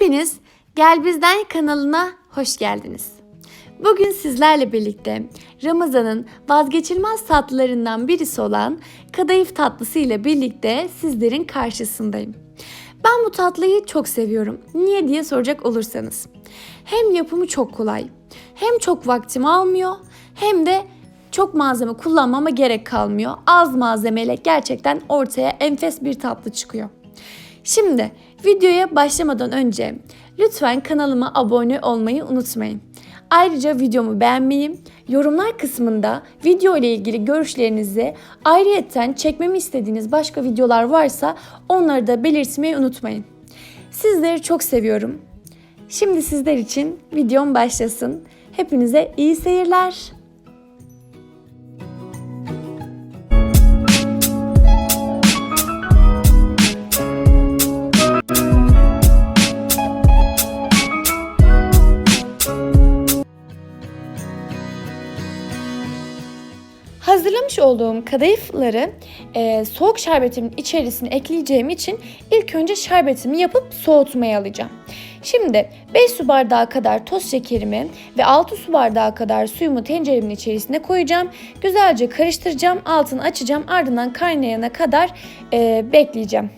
Hepiniz Gel Bizden kanalına hoş geldiniz. Bugün sizlerle birlikte Ramazan'ın vazgeçilmez tatlılarından birisi olan kadayıf tatlısı ile birlikte sizlerin karşısındayım. Ben bu tatlıyı çok seviyorum. Niye diye soracak olursanız. Hem yapımı çok kolay, hem çok vaktimi almıyor, hem de çok malzeme kullanmama gerek kalmıyor. Az malzemeyle gerçekten ortaya enfes bir tatlı çıkıyor. Şimdi videoya başlamadan önce lütfen kanalıma abone olmayı unutmayın. Ayrıca videomu beğenmeyi, yorumlar kısmında video ile ilgili görüşlerinizi, ayrıyetten çekmemi istediğiniz başka videolar varsa onları da belirtmeyi unutmayın. Sizleri çok seviyorum. Şimdi sizler için videom başlasın. Hepinize iyi seyirler. Olduğum kadayıfları e, soğuk şerbetimin içerisine ekleyeceğim için ilk önce şerbetimi yapıp soğutmaya alacağım. Şimdi 5 su bardağı kadar toz şekerimi ve 6 su bardağı kadar suyumu tenceremin içerisine koyacağım. Güzelce karıştıracağım, altını açacağım, ardından kaynayana kadar e, bekleyeceğim.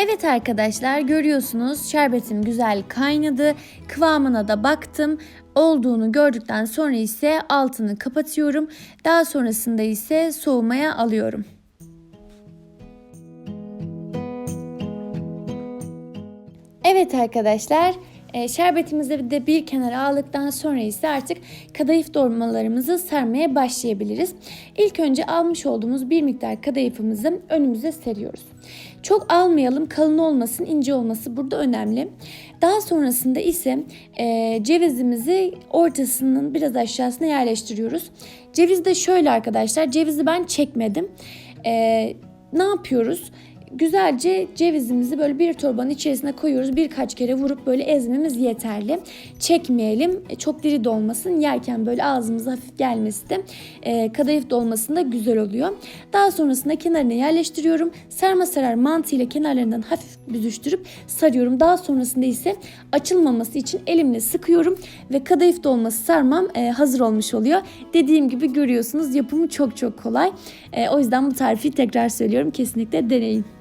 Evet arkadaşlar görüyorsunuz şerbetim güzel kaynadı. Kıvamına da baktım. Olduğunu gördükten sonra ise altını kapatıyorum. Daha sonrasında ise soğumaya alıyorum. Evet arkadaşlar e, şerbetimizi de bir kenara aldıktan sonra ise artık kadayıf dolmalarımızı sarmaya başlayabiliriz. İlk önce almış olduğumuz bir miktar kadayıfımızı önümüze seriyoruz. Çok almayalım kalın olmasın ince olması burada önemli. Daha sonrasında ise e, cevizimizi ortasının biraz aşağısına yerleştiriyoruz. Ceviz de şöyle arkadaşlar cevizi ben çekmedim. E, ne yapıyoruz? Güzelce cevizimizi böyle bir torbanın içerisine koyuyoruz. Birkaç kere vurup böyle ezmemiz yeterli. Çekmeyelim. E, çok diri de olmasın. Yerken böyle ağzımıza hafif gelmesi de e, kadayıf dolmasında güzel oluyor. Daha sonrasında kenarına yerleştiriyorum. Sarma sarar mantığıyla kenarlarından hafif büzüştürüp sarıyorum. Daha sonrasında ise açılmaması için elimle sıkıyorum ve kadayıf dolması sarmam e, hazır olmuş oluyor. Dediğim gibi görüyorsunuz yapımı çok çok kolay. E, o yüzden bu tarifi tekrar söylüyorum. Kesinlikle deneyin.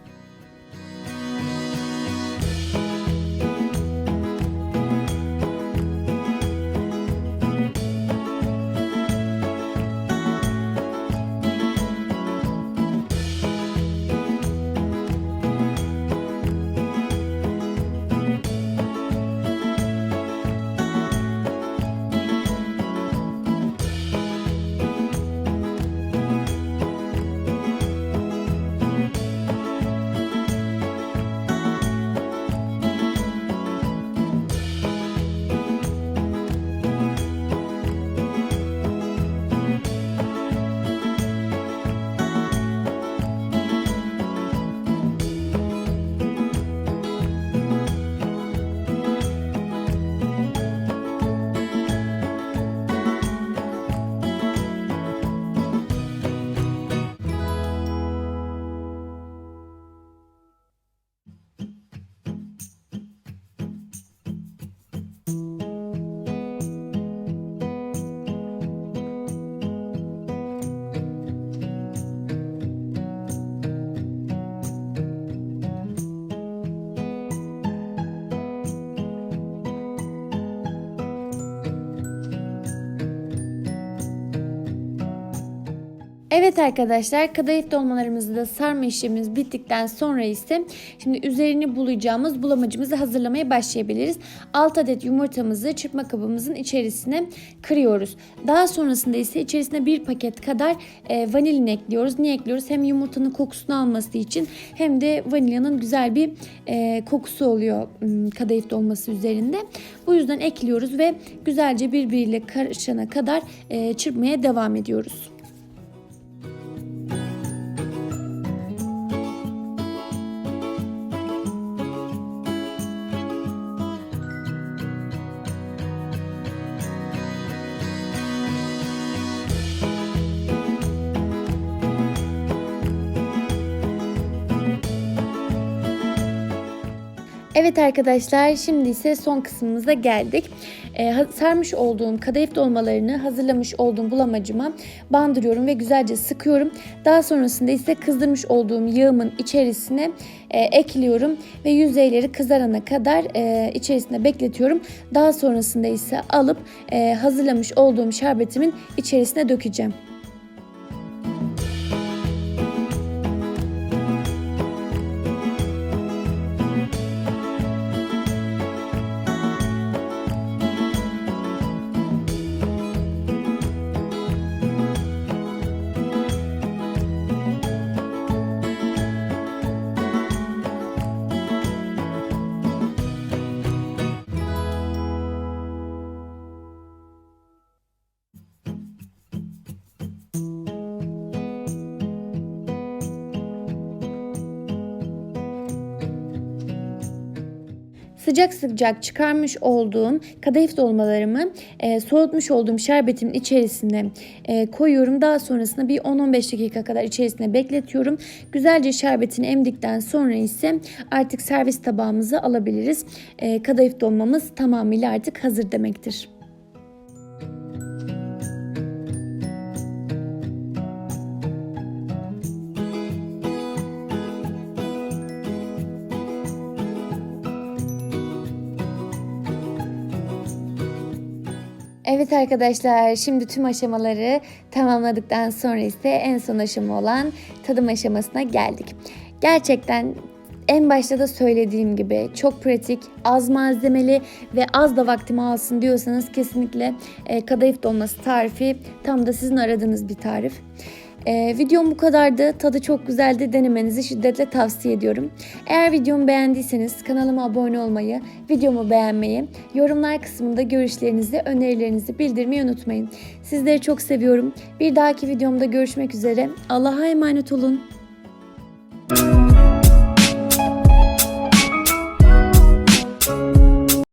you Evet arkadaşlar kadayıf dolmalarımızı da sarma işlemimiz bittikten sonra ise şimdi üzerini bulayacağımız bulamacımızı hazırlamaya başlayabiliriz. 6 adet yumurtamızı çırpma kabımızın içerisine kırıyoruz. Daha sonrasında ise içerisine bir paket kadar e, vanilin ekliyoruz. Niye ekliyoruz? Hem yumurtanın kokusunu alması için hem de vanilyanın güzel bir e, kokusu oluyor kadayıf dolması üzerinde. Bu yüzden ekliyoruz ve güzelce birbiriyle karışana kadar e, çırpmaya devam ediyoruz. Evet arkadaşlar şimdi ise son kısmımıza geldik. Ee, sarmış olduğum kadayıf dolmalarını hazırlamış olduğum bulamacıma bandırıyorum ve güzelce sıkıyorum. Daha sonrasında ise kızdırmış olduğum yağımın içerisine e, ekliyorum ve yüzeyleri kızarana kadar e, içerisinde bekletiyorum. Daha sonrasında ise alıp e, hazırlamış olduğum şerbetimin içerisine dökeceğim. Sıcak sıcak çıkarmış olduğum kadayıf dolmalarımı e, soğutmuş olduğum şerbetimin içerisine e, koyuyorum. Daha sonrasında bir 10-15 dakika kadar içerisine bekletiyorum. Güzelce şerbetini emdikten sonra ise artık servis tabağımıza alabiliriz. E, kadayıf dolmamız tamamıyla artık hazır demektir. Evet arkadaşlar şimdi tüm aşamaları tamamladıktan sonra ise en son aşama olan tadım aşamasına geldik. Gerçekten en başta da söylediğim gibi çok pratik, az malzemeli ve az da vaktimi alsın diyorsanız kesinlikle e, kadayıf dolması tarifi tam da sizin aradığınız bir tarif. Ee, videom bu kadardı. Tadı çok güzeldi. Denemenizi şiddetle tavsiye ediyorum. Eğer videomu beğendiyseniz kanalıma abone olmayı, videomu beğenmeyi, yorumlar kısmında görüşlerinizi, önerilerinizi bildirmeyi unutmayın. Sizleri çok seviyorum. Bir dahaki videomda görüşmek üzere. Allah'a emanet olun.